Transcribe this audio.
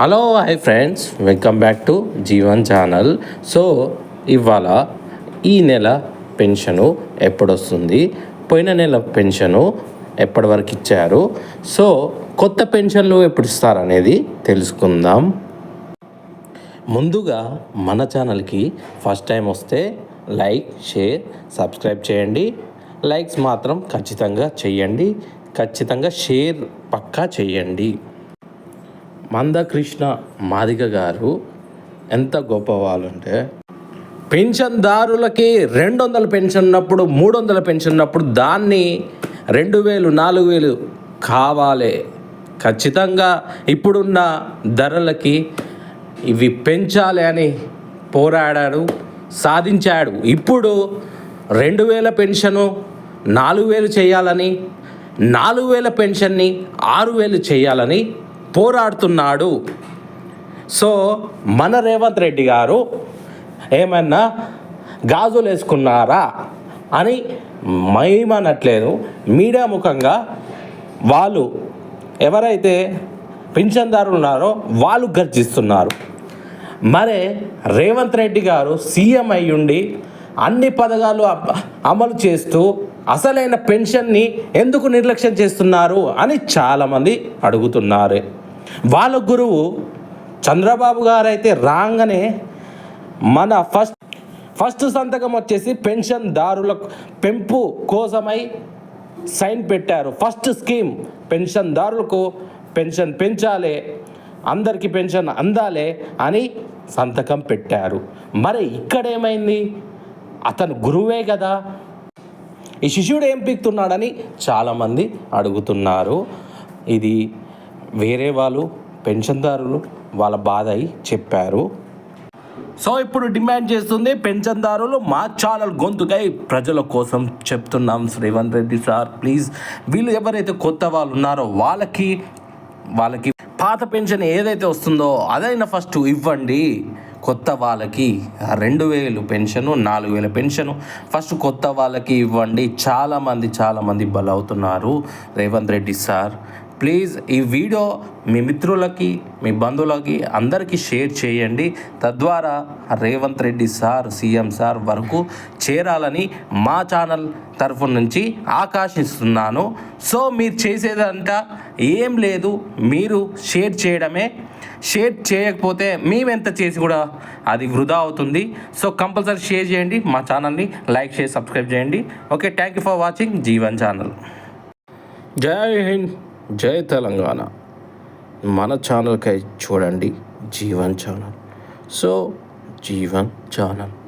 Hello hi friends welcome back to Jeevan channel so ఇవాళ ఈ నెల పెన్షను ఎప్పుడొస్తుంది? పోయిన నెల పెన్షను ఎప్పటి వరకు ఇచ్చారు? సో కొత్త పెన్షన్లు ఎప్పుడు ఇస్తారనేది తెలుసుకుందాం. ముందుగా మన ఛానల్కి ఫస్ట్ టైం వస్తే లైక్ షేర్ సబ్స్క్రైబ్ చేయండి. లైక్స్ మాత్రం ఖచ్చితంగా చేయండి. ఖచ్చితంగా షేర్ పక్కా చేయండి. మందకృష్ణ మాదిగ గారు ఎంత గొప్ప పెన్షన్దారులకి రెండు వందల పెన్షన్ ఉన్నప్పుడు మూడు వందల పెన్షన్ ఉన్నప్పుడు దాన్ని రెండు వేలు నాలుగు వేలు కావాలి. ఖచ్చితంగా ఇప్పుడున్న ధరలకి ఇవి పెంచాలి అని పోరాడాడు సాధించాడు. ఇప్పుడు రెండు వేల పెన్షను నాలుగు వేలు చేయాలని నాలుగు వేల పెన్షన్ని ఆరు వేలు చేయాలని పోరాడుతున్నాడు. సో మన రేవంత్ రెడ్డి గారు ఏమన్నా గాజులు వేసుకున్నారా అని మేమనట్లేదు. మీడియా ముఖంగా వాళ్ళు ఎవరైతే పింఛన్దారులు ఉన్నారో వాళ్ళు గర్జిస్తున్నారు. మరే రేవంత్ రెడ్డి గారు సీఎం అయ్యుండి అన్ని పథకాలు అమలు చేస్తూ అసలైన పెన్షన్ని ఎందుకు నిర్లక్ష్యం చేస్తున్నారు అని చాలామంది అడుగుతున్నారు. వాళ్ళ గురువు చంద్రబాబు గారు అయితే రాగానే మన ఫస్ట్ ఫస్ట్ సంతకం వచ్చేసి పెన్షన్దారుల పెంపు కోసమై సైన్ పెట్టారు. ఫస్ట్ స్కీమ్ పెన్షన్దారులకు పెన్షన్ పెంచాలి అందరికీ పెన్షన్ అందాలి అని సంతకం పెట్టారు. మరి ఇక్కడేమైంది? అతను గురువే కదా. ఈ శిష్యుడు ఏం పీక్తున్నాడని చాలామంది అడుగుతున్నారు. ఇది వేరే వాళ్ళు పెన్షన్దారులు వాళ్ళ బాధ అయి చెప్పారు. సో ఇప్పుడు డిమాండ్ చేస్తుంది పెన్షన్దారులు మా ఛానల్ గొంతుకై ప్రజల కోసం చెప్తున్నాం రేవంత్ రెడ్డి సార్. ప్లీజ్ వీళ్ళు ఎవరైతే కొత్త వాళ్ళు ఉన్నారో వాళ్ళకి వాళ్ళకి పాత పెన్షన్ ఏదైతే వస్తుందో అదైనా ఫస్ట్ ఇవ్వండి. కొత్త వాళ్ళకి రెండు వేలు పెన్షను నాలుగు వేల పెన్షను ఫస్ట్ కొత్త వాళ్ళకి ఇవ్వండి. చాలామంది చాలామంది బలవుతున్నారు రేవంత్ రెడ్డి సార్. ప్లీజ్ ఈ వీడియో మీ మిత్రులకి మీ బంధువులకి అందరికీ షేర్ చేయండి. తద్వారా Revanth Reddy sir CM sir వరకు చేరాలని మా ఛానల్ తరఫు నుంచి ఆకాశిస్తున్నాను. సో మీరు చేసేదంట ఏం లేదు మీరు షేర్ చేయడమే. షేర్ చేయకపోతే మేమెంత చేసి కూడా అది వృధా అవుతుంది. సో కంపల్సరీ షేర్ చేయండి మా ఛానల్ని లైక్ చేసి సబ్స్క్రైబ్ చేయండి. Okay thank you for watching Jeevan channel. జై హింద్. జై తెలంగాణ. మన ఛానల్కై చూడండి Jeevan channel. So Jeevan channel.